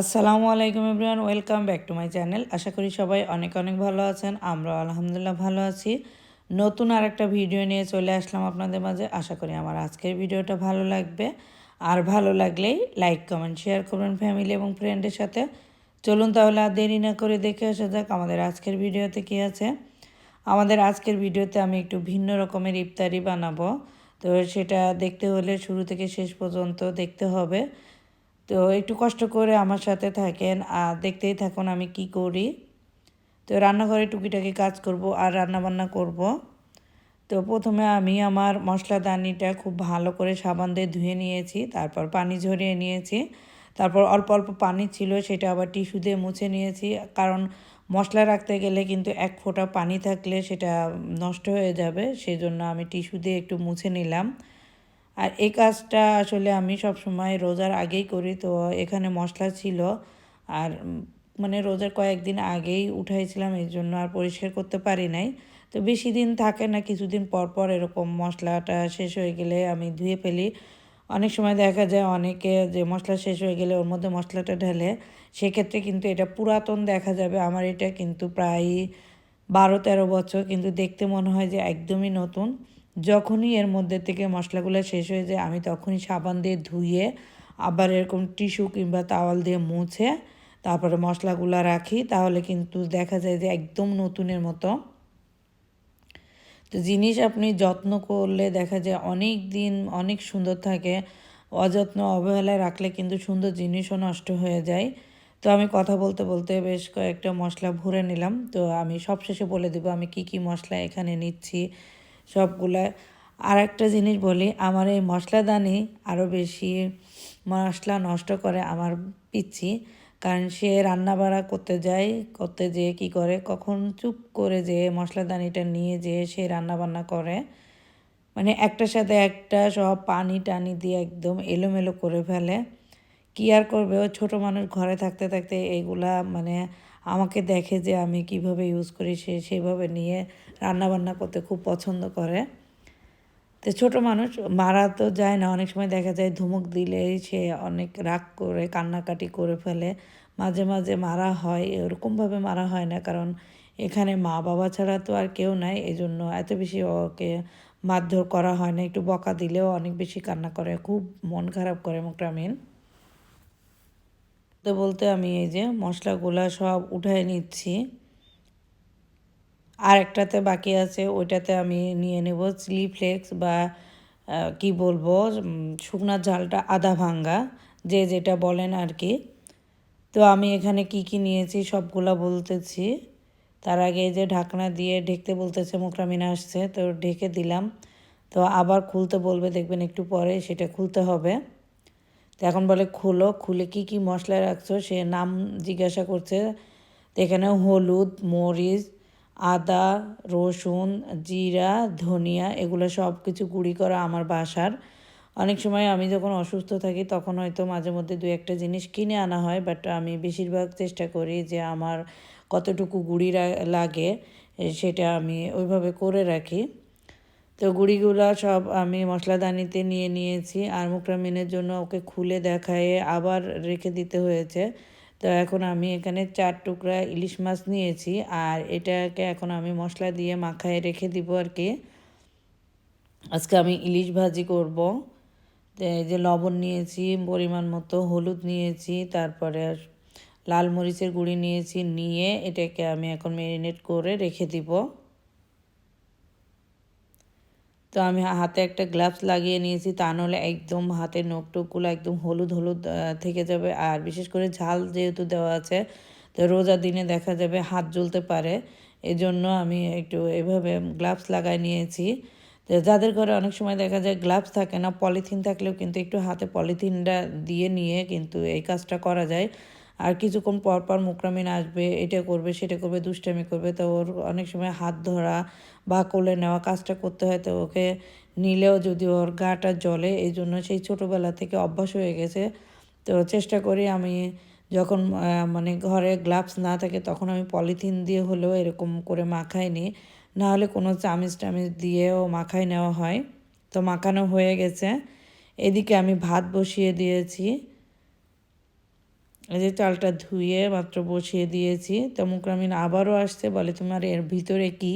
আসসালামু আলাইকুম everyone, welcome back to my channel. আশা করি সবাই অনেক অনেক ভালো আছেন আমরা আলহামদুলিল্লাহ ভালো আছি। নতুন আর একটা ভিডিও নিয়ে চলে আসলাম আপনাদের মাঝে। আশা করি আমার আজকের ভিডিওটা ভালো লাগবে। আর ভালো লাগলেই লাইক, কমেন্ট, শেয়ার করবেন ফ্যামিলি এবং ফ্রেন্ডের সাথে। চলুন তাহলে আর দেরি না করে দেখে আসা যাক আমাদের আজকের ভিডিওতে কী আছে। আমাদের আজকের ভিডিওতে আমি একটু ভিন্ন রকমের ইফতারি বানাবো। তো সেটা দেখতে হলে শুরু থেকে শেষ পর্যন্ত দেখতে হবে। তো একটু কষ্ট করে আমার সাথে থাকেন, আর দেখতেই থাকুন আমি কি করি। তো রান্নাঘরে টুকিটাকি কাজ করব আর রান্না বান্না করব। তো প্রথমে আমি আমার মশলাদানিটা খুব ভালো করে সাবান দিয়ে ধুয়ে নিয়েছি, তারপর পানি ঝরিয়ে নিয়েছি, তারপর অল্প অল্প পানি ছিল সেটা আবার টিস্যু দিয়ে মুছে নিয়েছি, কারণ মশলা রাখতে গেলে কিন্তু এক ফোঁটা পানি থাকলে সেটা নষ্ট হয়ে যাবে সেই জন্য আমি টিস্যু দিয়ে একটু মুছে নিলাম। আর এই কাজটা আসলে আমি সব সময় রোজার আগেই করি। তো এখানে মশলা ছিল আর মানে রোজার কয়েকদিন আগেই উঠাইছিলাম এই জন্য আর পরিষ্কার করতে পারি নাই। তো বেশি দিন থাকে না, কিছুদিন পর পর এরকম মশলাটা শেষ হয়ে গেলে আমি ধুয়ে ফেলি। অনেক সময় দেখা যায় অনেকে যে মশলা শেষ হয়ে গেলে ওর মধ্যে মশলাটা ঢেলে, সেক্ষেত্রে কিন্তু এটা পুরাতন দেখা যাবে। আমার এটা কিন্তু প্রায় বারো তেরো বছর কিন্তু দেখতে মনে হয় যে একদমই নতুন। যখনই এর মধ্যে থেকে মশলাগুলো শেষ হয়ে যায়, আমি তখনই সাবান দিয়ে ধুয়ে আবার এরকম টিস্যু কিংবা তাওয়াল দিয়ে মুছে তারপরে মশলাগুলো রাখি। তাহলে কিন্তু দেখা যায় যে একদম নতুনের মতো। তো জিনিস আপনি যত্ন করলে দেখা যায় অনেক দিন অনেক সুন্দর থাকে। অযত্ন অবহেলায় রাখলে কিন্তু সুন্দর জিনিসও নষ্ট হয়ে যায়। তো আমি কথা বলতে বলতে বেশ কয়েকটা মশলা ভরে নিলাম। তো আমি সবশেষে বলে দেবো আমি কি কি মশলা এখানে নিচ্ছি। সবগুলা। আর একটা জিনিস বলি, আমার এই মশলাদানি আরও বেশি মশলা নষ্ট করে আমার পিচ্ছি। কারণ সে রান্না বাড়া করতে যায়, করতে যেয়ে কি করে? কখন চুপ করে যে মশলাদানিটা নিয়ে যেয়ে সে রান্না বান্না করে। মানে একটার সাথে একটা সব পানি টানি দিয়ে একদম এলোমেলো করে ফেলে। কী আর করবে? ও ছোটো মানুষ ঘরে থাকতে থাকতে এগুলা মানে আমাকে দেখে যে আমি কীভাবে ইউজ করি, সে সেভাবে নিয়ে রান্না বান্না করতে খুব পছন্দ করে। তো ছোটো মানুষ, মারা তো যায় না, অনেক সময় দেখা যায় ধুমুক দিলেই সে অনেক রাগ করে, কান্নাকাটি করে ফেলে। মাঝে মাঝে মারা হয়, এরকমভাবে মারা হয় না, কারণ এখানে মা বাবা ছাড়া তো আর কেউ নাই এই জন্য এত বেশি ওকে মারধর করা হয় না। একটু বকা দিলেও অনেক বেশি কান্না করে, খুব মন খারাপ করে মোটামিন বলতে বলতে আমি এই যে মশলাগুলা সব উঠাই নিচ্ছি। আর একটাতে বাকি আছে, ওইটাতে আমি নিয়ে নেব চিলি ফ্লেক্স বা কি বলব শুকনার ঝালটা আধা ভাঙ্গা, যে যেটা বলেন আর কি। তো আমি এখানে কি কি নিয়েছি সবগুলা বলতেছি। তার আগে যে ঢাকনা দিয়ে ঢেকতে বলতেছে মুখরামিনা আসছে, তো ঢেকে দিলাম। তো আবার খুলতে বলবে, দেখবেন একটু পরে সেটা খুলতে হবে। তো এখন বলে, খোলো, খুলে কি কি মশলা রাখছো? সে নাম জিজ্ঞাসা করছে। তো এখানে হলুদ, মরিচ, আদা, রসুন, জিরা, ধনিয়া, এগুলো সব কিছু গুঁড়ি করা আমার বাসার। অনেক সময় আমি যখন অসুস্থ থাকি, তখন হয়তো মাঝে মধ্যে দু একটা জিনিস কিনে আনা হয়, বাট আমি বেশিরভাগ চেষ্টা করি যে আমার কতটুকু গুঁড়ি লাগে, সেটা আমি ওইভাবে করে রাখি। তো গুঁড়িগুলো সব আমি মশলাদানিতে নিয়ে নিয়েছি। আর মুকরামিনের জন্য ওকে খুলে দেখায়ে আবার রেখে দিতে হয়েছে। তো এখন আমি এখানে চার টুকরা ইলিশ মাছ নিয়েছি। আর এটাকে এখন আমি মশলা দিয়ে মাখায় রেখে দিব আর কি। আজকে আমি ইলিশ ভাজি করব। এই যে লবণ নিয়েছি, পরিমাণ মতো হলুদ নিয়েছি, তারপরে লাল মরিচের গুঁড়ি নিয়েছি, নিয়ে এটাকে আমি এখন ম্যারিনেট করে রেখে দিব। তো আমি হাতে একটা গ্লাভস লাগিয়ে নিয়েছি, তা নাহলে একদম হাতের নোক টোকগুলো একদম হলুদ হলুদ থেকে যাবে। আর বিশেষ করে ঝাল যেহেতু দেওয়া আছে, তো রোজার দিনে দেখা যাবে হাত জ্বলতে পারে। এজন্য আমি একটু এভাবে গ্লাভস লাগাই নিয়েছি। তো যাদের ঘরে অনেক সময় দেখা যায় গ্লাভস থাকে না পলিথিন থাকলেও কিন্তু একটু হাতে পলিথিনটা দিয়ে নিয়ে কিন্তু এই কাজটা করা যায়। আর কিছুক্ষণ পর পর মুকরামিন আসবে, এটা করবে, সেটা করবে, দুষ্টামি করবে। তো ওর অনেক সময় হাত ধরা বা কোলে নেওয়া কাজটা করতে হয়, তো ওকে নিলেও যদি ওর গাটা জলে এই জন্য সেই ছোটোবেলা থেকে অভ্যাস হয়ে গেছে। তো চেষ্টা করি আমি যখন মানে ঘরে গ্লাভস না থাকে তখন আমি পলিথিন দিয়ে হলেও এরকম করে মাখাই নিই নাহলে কোনো চামিচ টামিচ দিয়েও মাখাই নেওয়া হয়। তো মাখানো হয়ে গেছে। এদিকে আমি ভাত বসিয়ে দিয়েছি। এই যে চালটা ধুয়ে মাত্র বসিয়ে দিয়েছি। তো মুকরামিন আবারও আসছে, বলে, তোমার এর ভিতরে কি?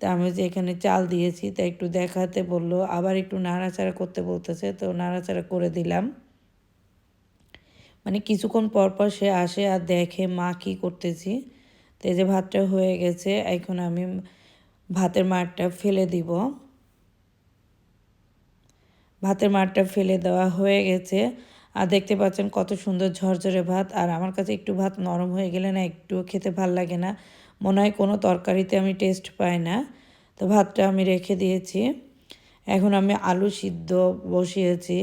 তা আমি যে এখানে চাল দিয়েছি, তা একটু দেখাতে বলল, আবার একটু নাড়াচাড়া করতে বলতেছে, তো নাড়াচাড়া করে দিলাম। মানে কিছুক্ষণ পর পর সে আসে আর দেখে মা কী করতেছি। তো যে ভাতটা হয়ে গেছে, এখন আমি ভাতের মারটা ফেলে দিব। ভাতের মারটা ফেলে দেওয়া হয়ে গেছে। আর দেখতে পাচ্ছেন কত সুন্দর ঝরঝরে ভাত। আর আমার কাছে একটু ভাত নরম হয়ে গেলে না একটুও খেতে ভালো লাগে না। মনে হয় কোনো তরকারিতে আমি টেস্ট পাই না। তো ভাতটা আমি রেখে দিয়েছি। এখন আমি আলু সিদ্ধ বসিয়েছি।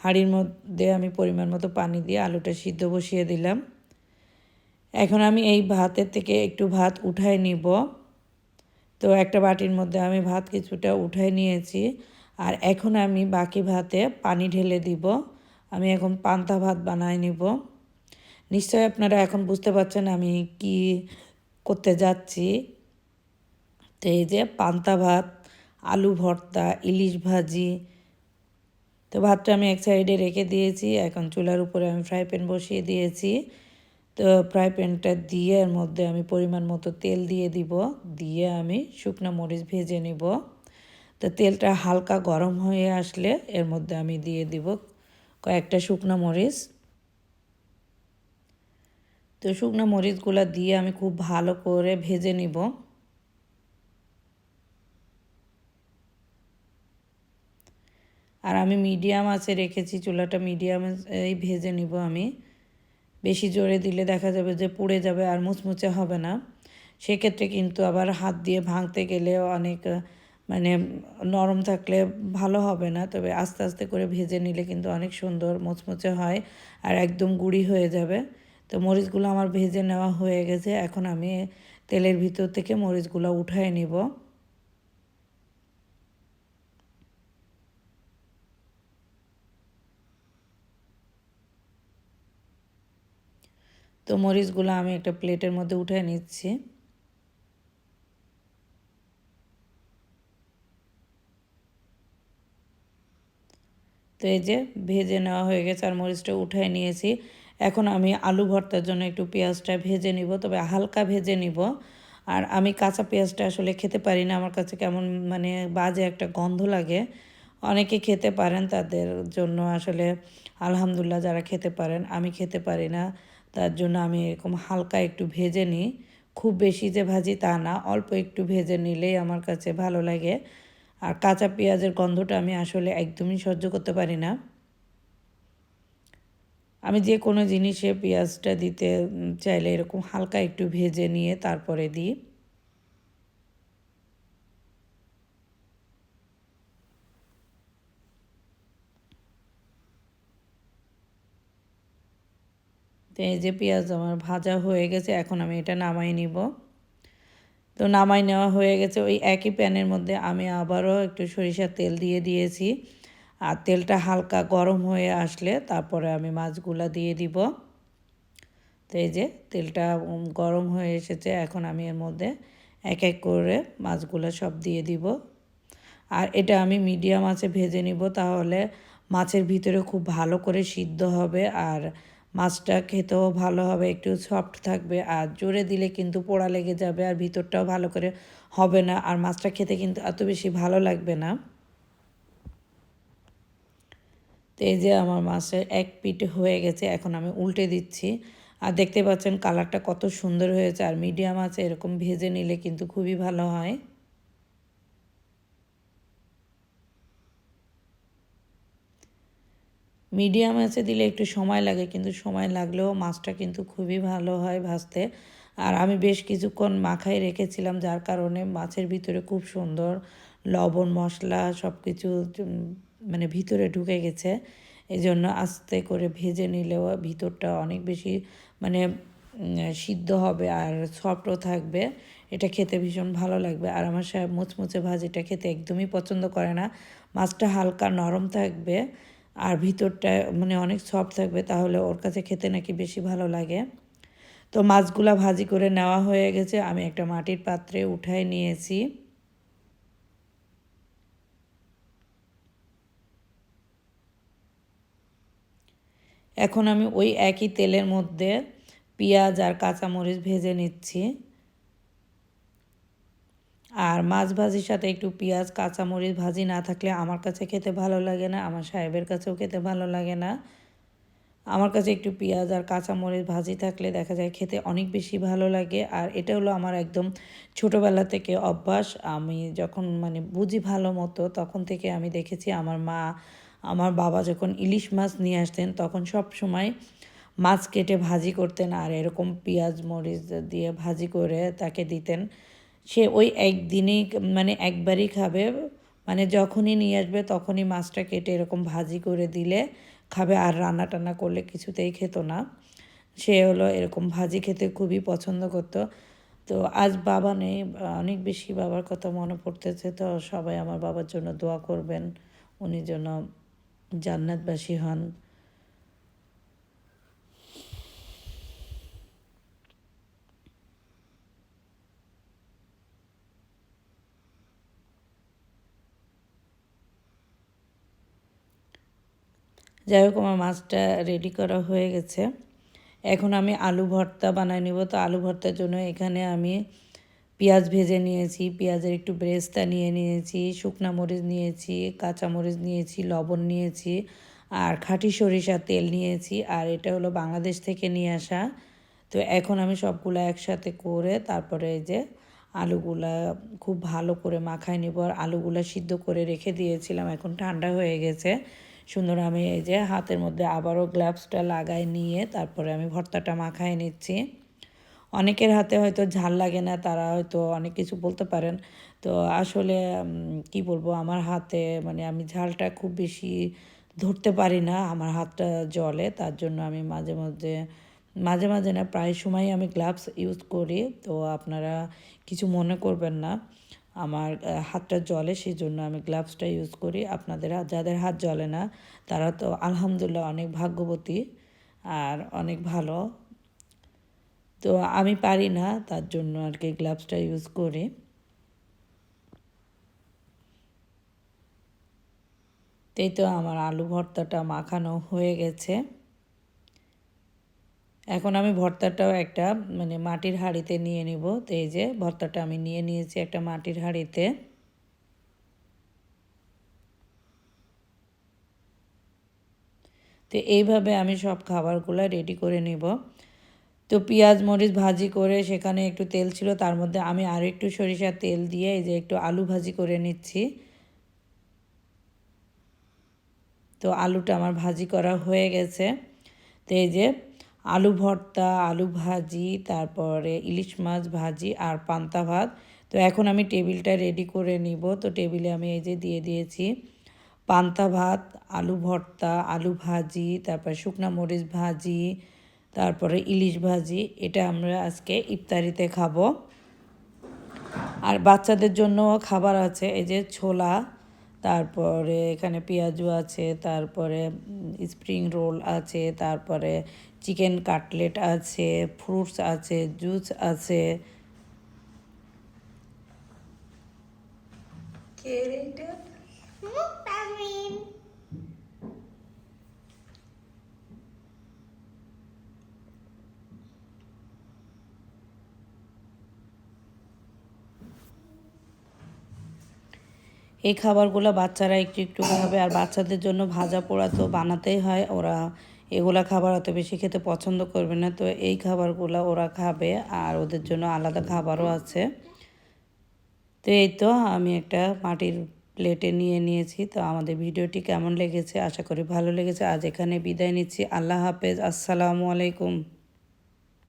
হাঁড়ির মধ্যে আমি পরিমাণ মতো পানি দিয়ে আলুটা সিদ্ধ বসিয়ে দিলাম। এখন আমি এই ভাতের থেকে একটু ভাত উঠায় নিব। তো একটা বাটির মধ্যে আমি ভাত কিছুটা উঠায় নিয়েছি। আর এখন আমি বাকি ভাতে পানি ঢেলে দিব। আমি এখন পান্তা ভাত বানায় নিব। নিশ্চয়ই আপনারা এখন বুঝতে পারছেন আমি কি করতে যাচ্ছি। তো এই যে পান্তা ভাত, আলু ভর্তা, ইলিশ ভাজি। তো ভাতটা আমি এক সাইডে রেখে দিয়েছি। এখন চুলার উপরে আমি ফ্রাই প্যান বসিয়ে দিয়েছি। তো ফ্রাই প্যানটা দিয়ে এর মধ্যে আমি পরিমাণ মতো তেল দিয়ে দিব। দিয়ে আমি শুকনো মরিচ ভেজে নিব। তো তেলটা হালকা গরম হয়ে আসলে এর মধ্যে আমি দিয়ে দিব কয়েকটা শুকনো মরিচ। তো শুকনো মরিচগুলো দিয়ে আমি খুব ভালো করে ভেজে নিব। আর আমি মিডিয়াম আছে রেখেছি, চুলাটা মিডিয়াম এই ভেজে নিব আমি। বেশি জোরে দিলে দেখা যাবে যে পুড়ে যাবে আর মুচমুচে হবে না। সেক্ষেত্রে কিন্তু আবার হাত দিয়ে ভাঙতে গেলে অনেক মানে নরম থাকলে ভালো হবে না, তবে আস্তে আস্তে করে ভেজে নিলে কিন্তু অনেক সুন্দর মুচমুচে হয় আর একদম গুঁড়ি হয়ে যাবে। তো মরিচগুলো আমার ভেজে নেওয়া হয়ে গেছে, এখন আমি তেলের ভিতর থেকে মরিচগুলো উঠায় নিব। তো মরিচগুলো আমি একটা প্লেটের মধ্যে উঠে নিচ্ছি। তো এই যে ভেজে নেওয়া হয়ে গেছে আর মরিচটা উঠাই নিয়েছি। এখন আমি আলু ভর্তার জন্য একটু পেঁয়াজটা ভেজে নিব, তবে হালকা ভেজে নিব। আর আমি কাঁচা পেঁয়াজটা আসলে খেতে পারি না, আমার কাছে কেমন মানে বাজে একটা গন্ধ লাগে। অনেকে খেতে পারেন, তাদের জন্য আসলে আলহামদুলিল্লাহ যারা খেতে পারেন, আমি খেতে পারি না। তার জন্য আমি এরকম হালকা একটু ভেজে নিই। খুব বেশি যে ভাজি তা না, অল্প একটু ভেজে নিলেই আমার কাছে ভালো লাগে। আর কাঁচা পেঁয়াজের গন্ধটা আমি আসলে একদমই সহ্য করতে পারি না। আমি যে কোনো জিনিসে পেঁয়াজটা দিতে চাইলে এরকম হালকা একটু ভেজে নিয়ে তারপরে দিই। তো এই যে পেঁয়াজ আমার ভাজা হয়ে গেছে, এখন আমি এটা নামাই নিব। তো নামাই নেওয়া হয়ে গেছে। ওই একই প্যানের মধ্যে আমি আবারও একটু সরিষার তেল দিয়ে দিয়েছি। আর তেলটা হালকা গরম হয়ে আসলে তারপরে আমি মাছগুলা দিয়ে দিব। তো এই যে তেলটা গরম হয়ে এসেছে, এখন আমি এর মধ্যে এক এক করে মাছগুলো সব দিয়ে দিব। আর এটা আমি মিডিয়াম আছে ভেজে নিব, তাহলে মাছের ভিতরে খুব ভালো করে সিদ্ধ হবে। আর মাছটা খেতেও ভালো হবে, একটু সফট থাকবে, আর জোরে দিলে কিন্তু পোড়া লেগে যাবে আর ভিতরটাও ভালো করে হবে না, আর মাছটা খেতে কিন্তু এত বেশি ভালো লাগবে না। তো এই যে আমার মাছের এক পিঠ হয়ে গেছে, এখন আমি উল্টে দিচ্ছি। আর দেখতে পাচ্ছেন কালারটা কত সুন্দর হয়েছে, আর মিডিয়াম আছে, এরকম ভেজে নিলে কিন্তু খুবই ভালো হয়। মিডিয়াম আছে দিলে একটু সময় লাগে, কিন্তু সময় লাগলেও মাছটা কিন্তু খুবই ভালো হয় ভাজতে। আর আমি বেশ কিছুক্ষণ মাখাই রেখেছিলাম, যার কারণে মাছের ভিতরে খুব সুন্দর লবণ, মশলা সব কিছু মানে ভিতরে ঢুকে গেছে। এই জন্য আস্তে করে ভেজে নিলেও ভিতরটা অনেক বেশি মানে সিদ্ধ হবে আর সফটও থাকবে। এটা খেতে ভীষণ ভালো লাগবে। আর আমার সাহেব মুচমুচে ভাজিটা খেতে একদমই পছন্দ করে না। মাছটা হালকা নরম থাকবে। আর ভিতরটা মানে অনেক সফট থাকবে, তাহলে ওর কাছে খেতে নাকি বেশি ভালো লাগে। তো মাছগুলা ভাজি করে নেওয়া হয়ে গেছে, আমি একটা মাটির পাত্রে উঠাই নিয়েছি। এখন আমি ওই একই তেলের মধ্যে পেঁয়াজ আর কাঁচামরিচ ভেজে নিচ্ছি। আর মাছ ভাজির সাথে একটু পেঁয়াজ, কাঁচামরিচ ভাজি না থাকলে আমার কাছে খেতে ভালো লাগে না, আমার সাহেবের কাছেও খেতে ভালো লাগে না। আমার কাছে একটু পেঁয়াজ আর কাঁচামরিচ ভাজি থাকলে দেখা যায় খেতে অনেক বেশি ভালো লাগে। আর এটা হলো আমার একদম ছোটোবেলা থেকে অভ্যাস। আমি যখন মানে বুঝি ভালো মতো, তখন থেকে আমি দেখেছি আমার মা, আমার বাবা যখন ইলিশ মাছ নিয়ে আসতেন, তখন সব সময় মাছ কেটে ভাজি করতেন। আর এরকম পেঁয়াজ, মরিচ দিয়ে ভাজি করে তাকে দিতেন। সে ওই একদিনেই মানে একবারই খাবে। মানে যখনই নিয়ে আসবে তখনই মাছটা কেটে এরকম ভাজি করে দিলে খাবে। আর রান্না টান্না করলে কিছুতেই খেত না। সে হলো এরকম ভাজি খেতে খুবই পছন্দ করতো। তো আজ বাবা নেই, অনেক বেশি বাবার কথা মনে পড়তেছে। তো সবাই আমার বাবার জন্য দোয়া করবেন। উনি যেন জান্নাতবাসী হন। যাই হোক, আমার মাছটা রেডি করা হয়ে গেছে। এখন আমি আলু ভর্তা বানাই নিব। তো আলু ভর্তার জন্য এখানে আমি পেঁয়াজ ভেজে নিয়েছি, পেঁয়াজের একটু ব্রেস্তা নিয়ে নিয়েছি, শুকনা মরিচ নিয়েছি, কাঁচা মরিচ নিয়েছি, লবণ নিয়েছি আর খাঁটি সরিষা তেল নিয়েছি আর এটা হলো বাংলাদেশ থেকে নিয়ে আসা। তো এখন আমি সবগুলো একসাথে করে তারপরে এই যে আলুগুলা খুব ভালো করে মাখায় নিব। আর আলুগুলা সিদ্ধ করে রেখে দিয়েছিলাম, এখন ঠান্ডা হয়ে গেছে। সুন্দর, আমি এই যে হাতের মধ্যে আবারও গ্লাভসটা লাগাই নিয়ে তারপরে আমি ভর্তাটা মাখায় নিচ্ছি। অনেকের হাতে হয়তো ঝাল লাগে না, তারা হয়তো অনেক কিছু বলতে পারেন। তো আসলে কি বলব, আমার হাতে মানে আমি ঝালটা খুব বেশি ধরতে পারি না, আমার হাতটা জলে তার জন্য আমি মাঝে মাঝে মাঝে মাঝে না, প্রায় সময় আমি গ্লাভস ইউজ করি। তো আপনারা কিছু মনে করবেন না। আমার হাতটা জলে সেই জন্য আমি গ্লাভসটা ইউজ করি। আপনাদের যাদের হাত জলে না, তারা তো আলহামদুলিল্লাহ অনেক ভাগ্যবতী আর অনেক ভালো। তো আমি পারি না, তার জন্য আর কি গ্লাভসটা ইউজ করি। এই তো আমার আলু ভর্তাটা মাখানো হয়ে গেছে। এখন আমি ভর্তাটাও একটা মানে মাটির হাঁড়িতে নিয়ে নিব। তো এই যে ভর্তাটা আমি নিয়ে নিয়েছি একটা মাটির হাঁড়িতে। তো এইভাবে আমি সব খাবারগুলো রেডি করে নিব। তো পেঁয়াজ, মরিচ ভাজি করে সেখানে একটু তেল ছিল, তার মধ্যে আমি আরও একটু সরিষার তেল দিয়ে এই যে একটু আলু ভাজি করে নিচ্ছি। তো আলুটা আমার ভাজি করা হয়ে গেছে। তো এই যে আলু ভর্তা, আলু ভাজি, তারপরে ইলিশ মাছ ভাজি আর পান্তা ভাত। তো এখন আমি টেবিলটা রেডি করে নিব। তো টেবিলে আমি এই যে দিয়ে দিয়েছি পান্তা ভাত, আলু ভর্তা, আলু ভাজি, তারপর শুকনা মরিচ ভাজি, তারপরে ইলিশ ভাজি। এটা আমরা আজকে ইফতারিতে খাব। আর বাচ্চাদের জন্য খাবার আছে এই যে ছোলা। তারপরে এখানে পেঁয়াজু আছে তারপরে স্প্রিং রোল আছে তারপরে চিকেন কাটলেট আছে ফ্রুটস আছে জুস আছে। এই খাবারগুলো বাচ্চারা একটু একটু খাবে, আর বাচ্চাদের জন্য ভাজা পোড়া তো বানাতেই হয় ওরা। এগুলা খাবার অত বেশি খেতে পছন্দ করবে না। তো এই খাবারগুলো ওরা খাবে, আর ওদের জন্য আলাদা খাবারও আছে। তো এই তো আমি একটা মাটির প্লেটে নিয়ে নিয়েছি। তো আমাদের ভিডিওটি কেমন লেগেছে? আশা করি ভালো লেগেছে। আজ এখানে বিদায় নিচ্ছি। আল্লাহ হাফেজ। আসসালামু আলাইকুম।